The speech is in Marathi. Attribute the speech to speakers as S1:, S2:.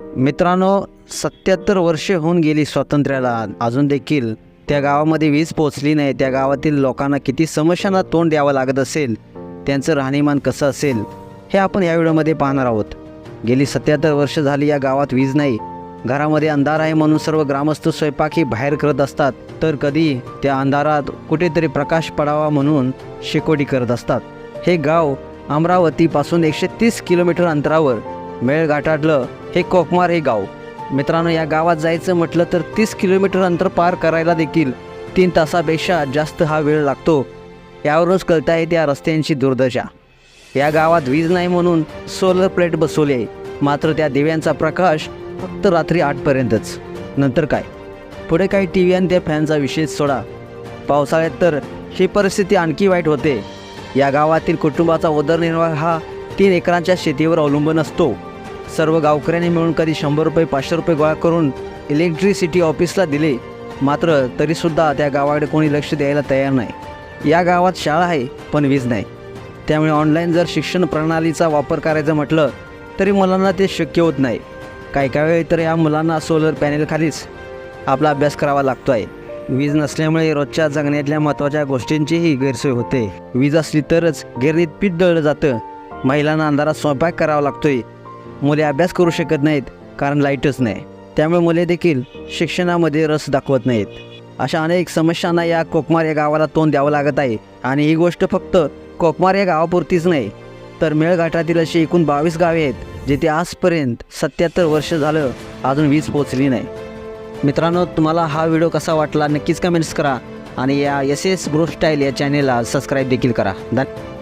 S1: मित्रांनो सत्याहत्तर वर्षे होऊन गेली स्वातंत्र्याला. अजून देखील त्या गावामध्ये वीज पोचली नाही. त्या गावातील लोकांना किती समस्यांना तोंड द्यावं लागत असेल त्यांचं राहणीमान कसं असेल हे आपण या व्हिडिओमध्ये पाहणार आहोत. गेली सत्याहत्तर वर्ष झाली या गावात वीज नाही. घरामध्ये अंधार आहे म्हणून सर्व ग्रामस्थ स्वयंपाकी बाहेर करत असतात. तर कधी त्या अंधारात कुठेतरी प्रकाश पडावा म्हणून शेकोटी करत असतात. हे गाव अमरावतीपासून एकशे तीस किलोमीटर अंतरावर मेळघाटातलं हे कोकमार हे गाव. मित्रांनो या गावात जायचं म्हटलं तर तीस किलोमीटर अंतर पार करायला देखील तीन तासापेक्षा जास्त हा वेळ लागतो. यावरूनच कळता येते या रस्त्यांची दुर्दशा. या गावात वीज नाही म्हणून सोलर प्लेट बसवली. आहे मात्र त्या दिव्यांचा प्रकाश फक्त रात्री आठपर्यंतच. नंतर काय? पुढे काही टी व्ही आणि त्या फॅनचा विषय सोडा. पावसाळ्यात तर ही परिस्थिती आणखी वाईट होते. या गावातील कुटुंबाचा उदरनिर्वाह हा तीन एकरांच्या शेतीवर अवलंबून असतो. सर्व गावकऱ्यांनी मिळून कधी शंभर रुपये पाचशे रुपये गोळा करून इलेक्ट्रिसिटी ऑफिसला दिले. मात्र तरीसुद्धा त्या गावाकडे कोणी लक्ष द्यायला तयार नाही. या गावात शाळा आहे पण वीज नाही. त्यामुळे ऑनलाईन जर शिक्षण प्रणालीचा वापर करायचं म्हटलं तरी मुलांना ते शक्य होत नाही. काही काही वेळी तर या मुलांना सोलर पॅनेलखालीच आपला अभ्यास करावा लागतो आहे वीज नसल्यामुळे रोजच्या जगण्यातल्या महत्त्वाच्या गोष्टींचीही गैरसोय होते. वीज असली तरच गिरणीत पीठ दळलं जातं. महिलांना अंधारात स्वयंपाक करावा लागतोय. मुले अभ्यास करू शकत नाहीत कारण लाईटच नाही. त्यामुळे मुले देखील शिक्षणामध्ये रस दाखवत नाहीत. अशा अनेक समस्यांना या कोकमार या गावाला तोंड द्यावं लागत आहे. आणि ही गोष्ट फक्त कोकमार या गावापुरतीच नाही तर मेळघाटातील अशी एकूण बावीस गावे आहेत जिथे आजपर्यंत सत्याहत्तर वर्ष झालं अजून वीज पोचली नाही. मित्रांनो तुम्हाला हा व्हिडिओ कसा वाटला नक्कीच कमेंट्स करा आणि या एस एस ग्रो स्टाईल या चॅनेलला सबस्क्राईब देखील करा. धन्यवाद